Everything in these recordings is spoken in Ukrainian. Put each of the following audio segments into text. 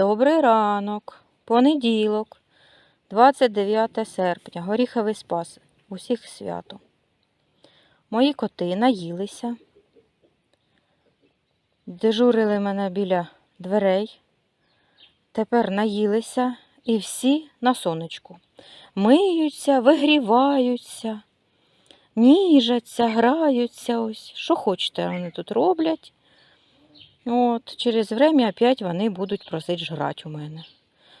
Добрий ранок. Понеділок, 29 серпня. Горіховий спас. Усіх свято. Мої коти наїлися. Дежурили мене біля дверей. Тепер наїлися і всі на сонечку. Миються, вигріваються, ніжаться, граються ось. Що хочете, вони тут роблять. От, через время опять вони будуть просити жрати у мене.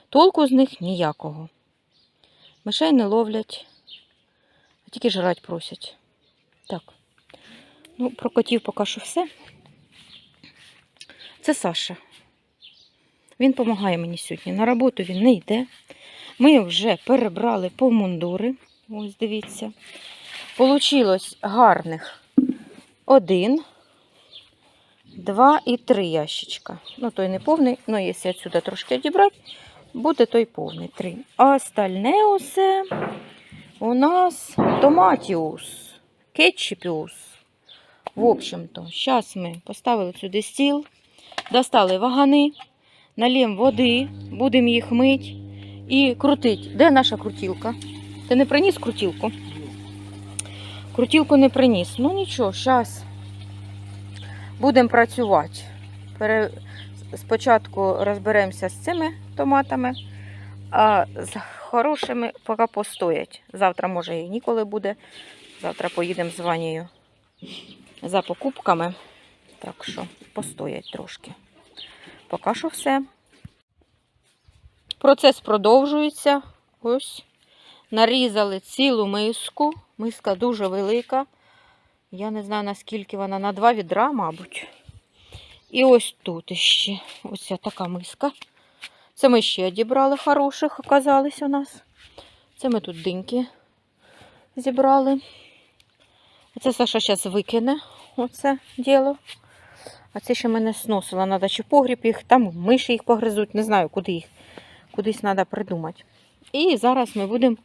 Толку з них ніякого. Мишей не ловлять, а тільки жрать просять. Так. Ну, про котів поки що все. Це Саша. Він допомагає мені сьогодні. На роботу він не йде. Ми вже перебрали по мундури. Ось дивіться. Получилось гарних один, два і три ящичка. Ну, той не повний, ну, якщо відсюди трошки відібрати, буде той повний три. А остальне усе у нас томатіус, кетчупіус. В общем-то, зараз ми поставили сюди стіл, достали вагани, налємо води, будемо їх мити і крутити. Де наша крутілка? Ти не приніс крутілку? Крутілку не приніс. Ну нічого, зараз будемо працювати. Пере... Спочатку розберемося з цими томатами, а з хорошими поки постоять. Завтра, може, і ніколи буде. Завтра поїдемо з Ванією за покупками. Так що постоять трошки. Поки що все. Процес продовжується. Ось. Нарізали цілу миску. Миска дуже велика. Я не знаю, наскільки вона, на два відра, мабуть. І ось тут іще ось така миска. Це ми ще одібрали хороших, оказались у нас. Це ми тут диньки зібрали. Це Саша зараз викине оце діло. А це ще мене сносила. Треба чи погріб їх, там миші їх погризуть, не знаю, куди їх. Кудись треба придумати. І зараз ми будемо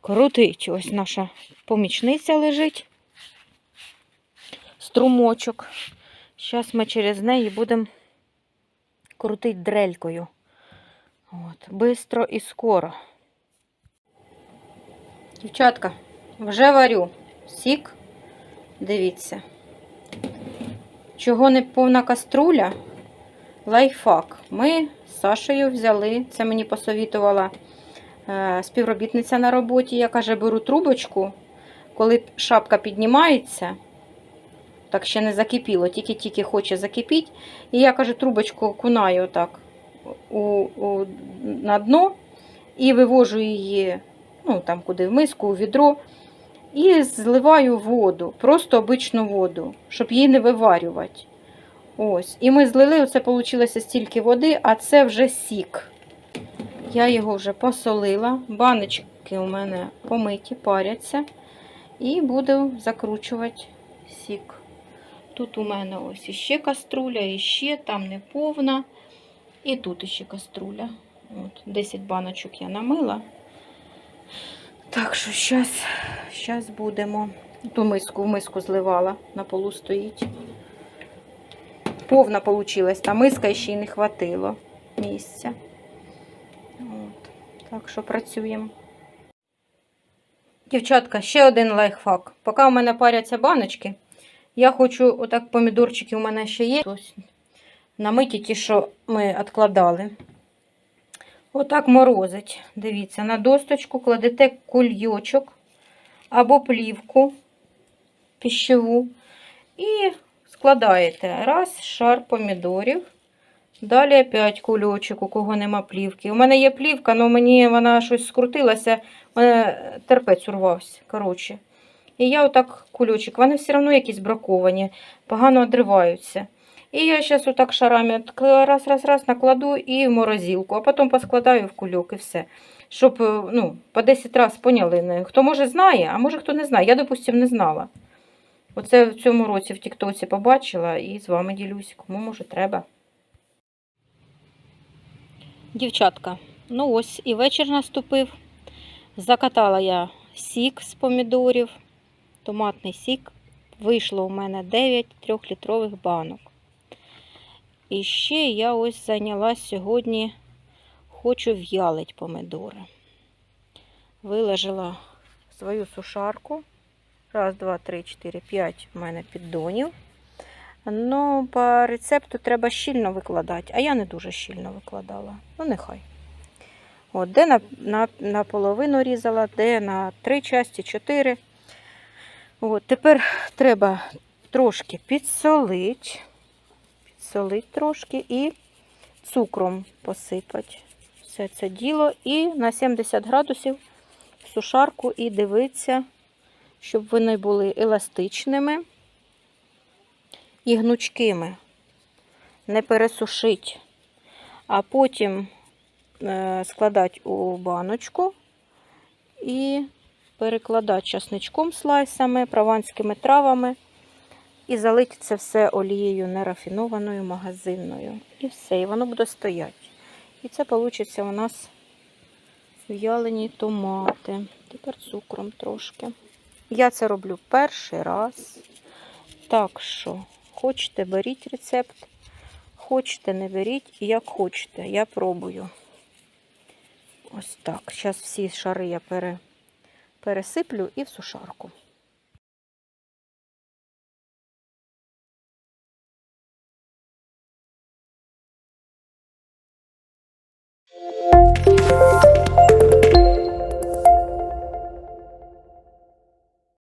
крутити. Ось наша помічниця лежить. Струмочок. Зараз ми через неї будемо крутити дрелькою. От, Бистро і скоро. Дівчатка, вже варю сік. Дивіться. Чого не повна каструля? Лайфхак. Ми з Сашею взяли, це мені посовітувала е, співробітниця на роботі. Я каже, беру трубочку, коли шапка піднімається, так ще не закипіло, тільки-тільки хоче закипіти. І я каже, трубочку окунаю отак у, у, на дно і вивожу її, ну там куди в миску, у відро. І зливаю воду, просто обичну воду, щоб її не виварювати. Ось. І ми злили, оце вийшло стільки води, а це вже сік. Я його вже посолила. Баночки у мене помиті, паряться. І буду закручувати сік. Тут у мене ось іще каструля, іще, там не повна. І тут іще каструля. От, 10 баночок я намила. Так що зараз, зараз будемо. Ту миску в миску зливала, на полу стоїть. Повна вийшла та миска ще й не хватило місця. От. Так що працюємо. Дівчатка, ще один лайфхак. Поки у мене паряться баночки, я хочу, отак помідорчики у мене ще є. Ось намиті ті, що ми відкладали. Отак морозить. Дивіться, на досточку кладете кульйочок або плівку пищеву і складаєте раз шар помідорів. Далі опять кульочок, у кого нема плівки. У мене є плівка, але мені вона щось скрутилася, у мене терпець урвався. коротше. І я отак кульочок, вони все одно якісь браковані, погано одриваються. І я зараз отак шарами раз, раз, раз накладу і в морозилку, а потім поскладаю в кульок і все. Щоб е, ну, по 10 разів поняли. Хто може знає, а може хто не знає. Я, допустим, не знала. Оце в цьому році в Тіктоці побачила і з вами ділюсь, кому може треба. Дівчатка, ну ось і вечір наступив. Закатала я сік з помідорів, томатний сік. Вийшло у мене 9 трьохлітрових банок. І ще я ось зайнялась сьогодні, хочу в'ялить помидори. Виложила свою сушарку. Раз, два, три, чотири, п'ять у мене піддонів. Ну, по рецепту треба щільно викладати, а я не дуже щільно викладала. Ну, нехай. От, де на, на, на половину різала, де на три часті, чотири. От, тепер треба трошки підсолити, підсолити трошки і цукром посипати все це діло. І на 70 градусів сушарку і дивитися, щоб вони були еластичними і гнучкими. Не пересушить, а потім е, складати у баночку і перекладати часничком слайсами, прованськими травами і залити це все олією нерафінованою, магазинною. І все, і воно буде стояти. І це вийде у нас в'ялені томати. Тепер цукром трошки. Я це роблю перший раз. Так що, хочете, беріть рецепт, хочете, не беріть, як хочете. Я пробую. Ось так. Зараз всі шари я пере, пересиплю і в сушарку.